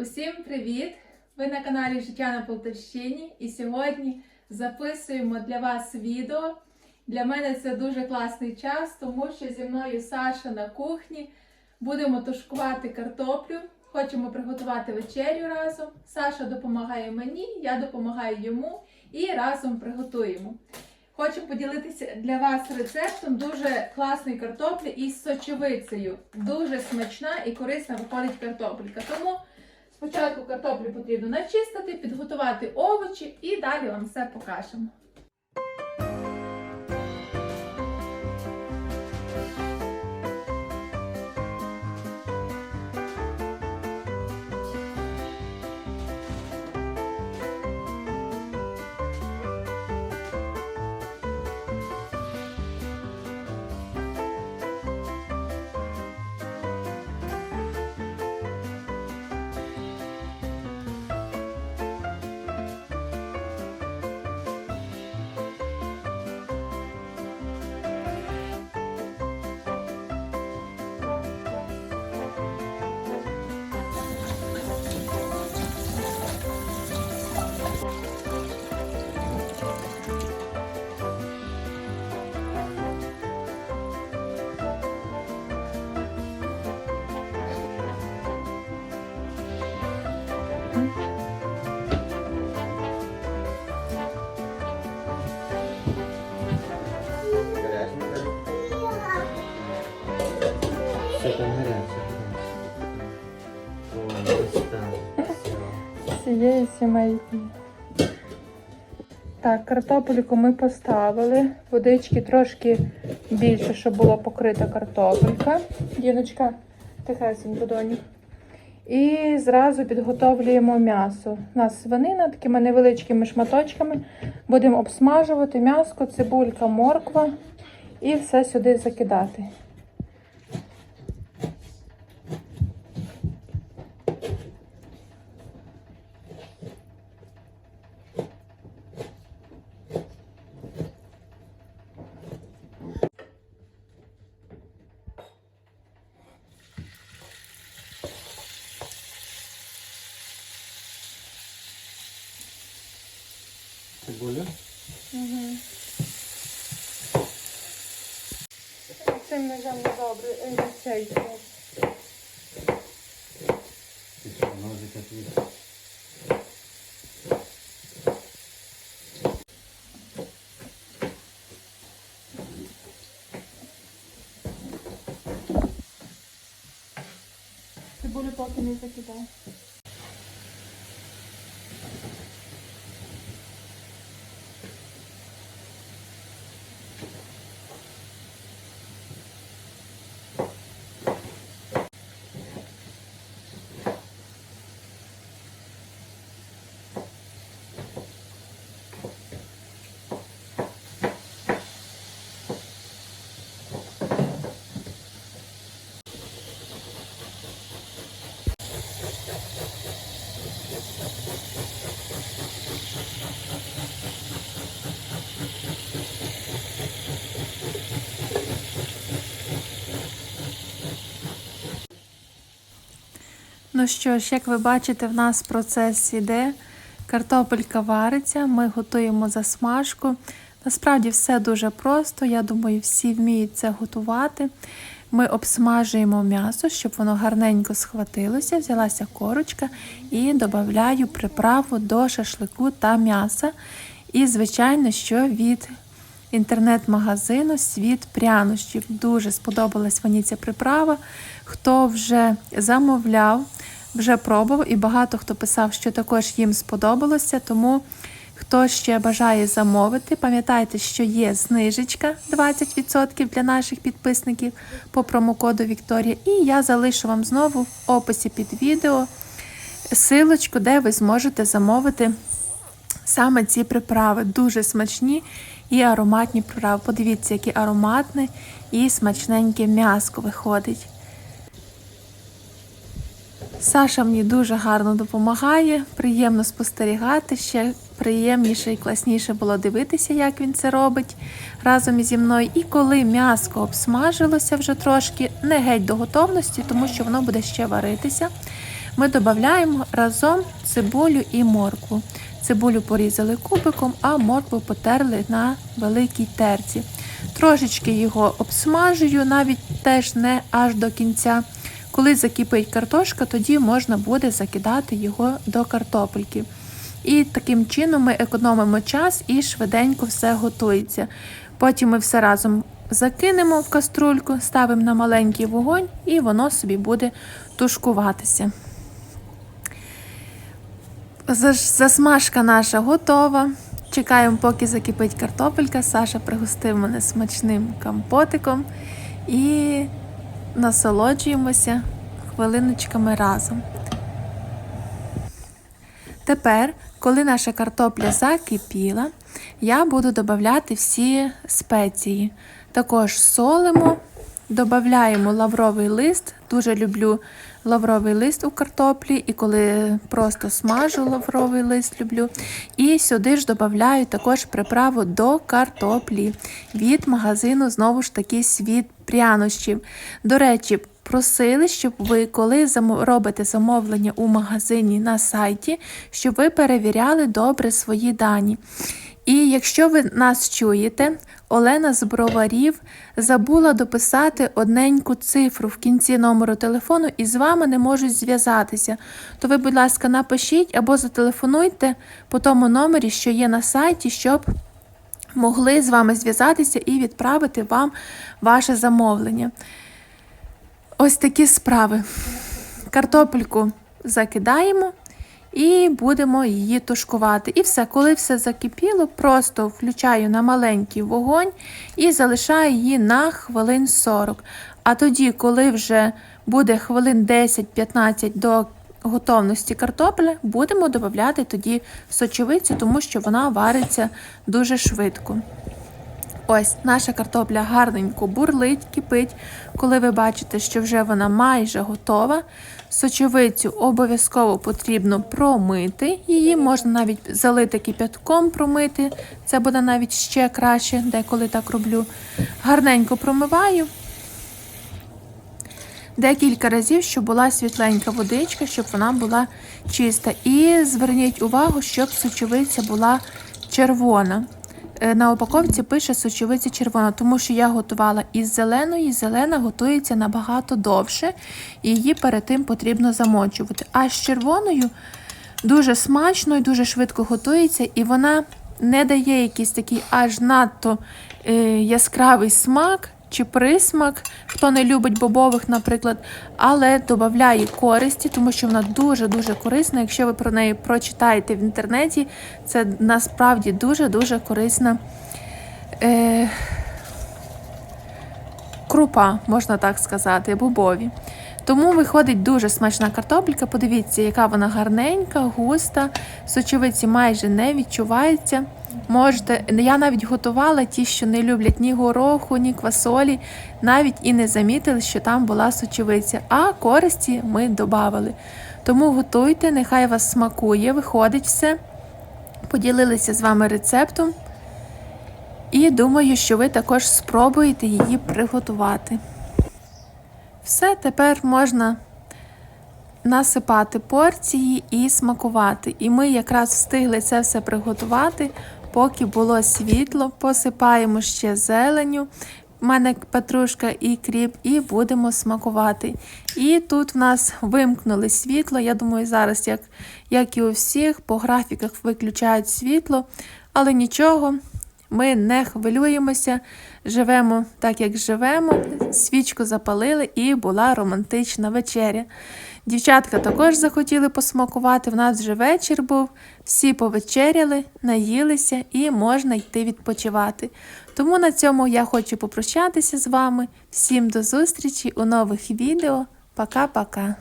Усім привіт! Ви на каналі Життя на Полтавщині і сьогодні записуємо для вас відео. Для мене це дуже класний час, тому що зі мною Саша на кухні. Будемо тушкувати картоплю, хочемо приготувати вечерю разом. Саша допомагає мені, я допомагаю йому і разом приготуємо. Хочу поділитися для вас рецептом дуже класної картоплі із сочевицею. Дуже смачна і корисна виходить картопелька. Тому спочатку картоплю потрібно начистити, підготувати овочі і далі вам все покажемо. Все там. Цієї сімейки. Так, картопельку ми поставили. Водички трошки більше, щоб була покрита картопелька. Діночка, тихесенько доні. І зразу підготовлюємо м'ясо. У нас свинина такими невеличкими шматочками. Будемо обсмажувати м'яско, цибулька, морква і все сюди закидати. Ножем не добре, е, цей. Ти що, ножика твій? Цибулю поки Ну що ж, як ви бачите, в нас процес іде. Картопелька вариться, ми готуємо засмажку. Насправді все дуже просто. Я думаю, всі вміють це готувати. Ми обсмажуємо м'ясо, щоб воно гарненько схватилося. Взялася корочка і додаю приправу до шашлику та м'яса. І, звичайно, що від інтернет-магазину Світ прянощів. Дуже сподобалась мені ця приправа. Хто вже замовляв, вже пробував, і багато хто писав, що також їм сподобалося. Тому хто ще бажає замовити, пам'ятайте, що є знижечка 20% для наших підписників по промокоду Вікторія. І я залишу вам знову в описі під відео силочку, де ви зможете замовити саме ці приправи. Дуже смачні і ароматні приправи. Подивіться, яке ароматне і смачненьке м'яско виходить. Саша мені дуже гарно допомагає, приємно спостерігати. Ще приємніше і класніше було дивитися, як він це робить разом зі мною. І коли м'яско обсмажилося вже трошки, не геть до готовності, тому що воно буде ще варитися. ми додаємо разом цибулю і моркву. Цибулю порізали кубиком, а моркву потерли на великій терці. Трошечки його обсмажую, навіть теж не аж до кінця. Коли закипить картошка, тоді можна буде закидати його до картопельки. І таким чином ми економимо час і швиденько все готується. Потім ми все разом закинемо в каструльку, ставимо на маленький вогонь і воно собі буде тушкуватися. Засмажка наша готова. Чекаємо, поки закипить картопелька. Саша пригостив мене смачним компотиком і насолоджуємося хвилиночками разом. Тепер, коли наша картопля закипіла, я буду додавати всі спеції. Також солимо, додаємо лавровий лист. Дуже люблю лавровий лист у картоплі, і коли просто смажу лавровий лист, люблю. І сюди ж додаю також приправу до картоплі від магазину, знову ж таки, світ прянощів. До речі, просили, щоб ви, коли робите замовлення у магазині на сайті, щоб ви перевіряли добре свої дані. І якщо ви нас чуєте, Олена з броварів забула дописати одненьку цифру в кінці номеру телефону і з вами не можуть зв'язатися. То ви, будь ласка, напишіть або зателефонуйте по тому номері, що є на сайті, щоб могли з вами зв'язатися і відправити вам ваше замовлення. Ось такі справи. Картопельку закидаємо і будемо її тушкувати. І все, коли все закипіло, просто включаю на маленький вогонь і залишаю її на хвилин 40. А тоді, коли вже буде хвилин 10-15 до готовності картопля, будемо додати тоді сочевицю, тому що вона вариться дуже швидко. Ось наша картопля гарненько бурлить, кипить. Коли ви бачите, що вже вона майже готова, сочевицю обов'язково потрібно промити. Її можна навіть залити кипятком промити. Це буде навіть ще краще, деколи так роблю. Гарненько промиваю. Декілька разів, щоб була світленька водичка, щоб вона була чиста. І зверніть увагу, щоб сочевиця була червона. Е, На упаковці пише сочевиця червона, тому що я готувала із зеленої, зелена готується набагато довше, і її перед тим потрібно замочувати. А з червоною дуже смачно і дуже швидко готується, і вона не дає якийсь такий аж надто е, яскравий смак чи присмак, хто не любить бобових, наприклад, але додає користі, тому що вона дуже-дуже корисна. Якщо ви про неї прочитаєте в інтернеті, це насправді дуже-дуже корисна е, крупа, можна так сказати, бобові. Тому виходить дуже смачна картопелька. Подивіться, яка вона гарненька, густа, сочевиці майже не відчувається. Можете, я навіть готувала ті, що не люблять ні гороху, ні квасолі, навіть і не замітили, що там була сочевиця, а користі ми додавали. Тому готуйте, нехай вас смакує, виходить все. Поділилися з вами рецептом. І думаю, що ви також спробуєте її приготувати. Все, тепер можна насипати порції і смакувати. І ми якраз встигли це все приготувати, поки було світло, посипаємо ще зеленю. У мене петрушка і кріп, і будемо смакувати. І тут в нас вимкнули світло. Я думаю, зараз, як, як і у всіх, по графіках виключають світло, але нічого, ми не хвилюємося, живемо так, як живемо. Свічку запалили і була романтична вечеря. Дівчатка також захотіли посмакувати. В нас вже вечір був, всі повечеряли, наїлися і можна йти відпочивати. Тому на цьому я хочу попрощатися з вами. Всім до зустрічі у нових відео. Пока-пока.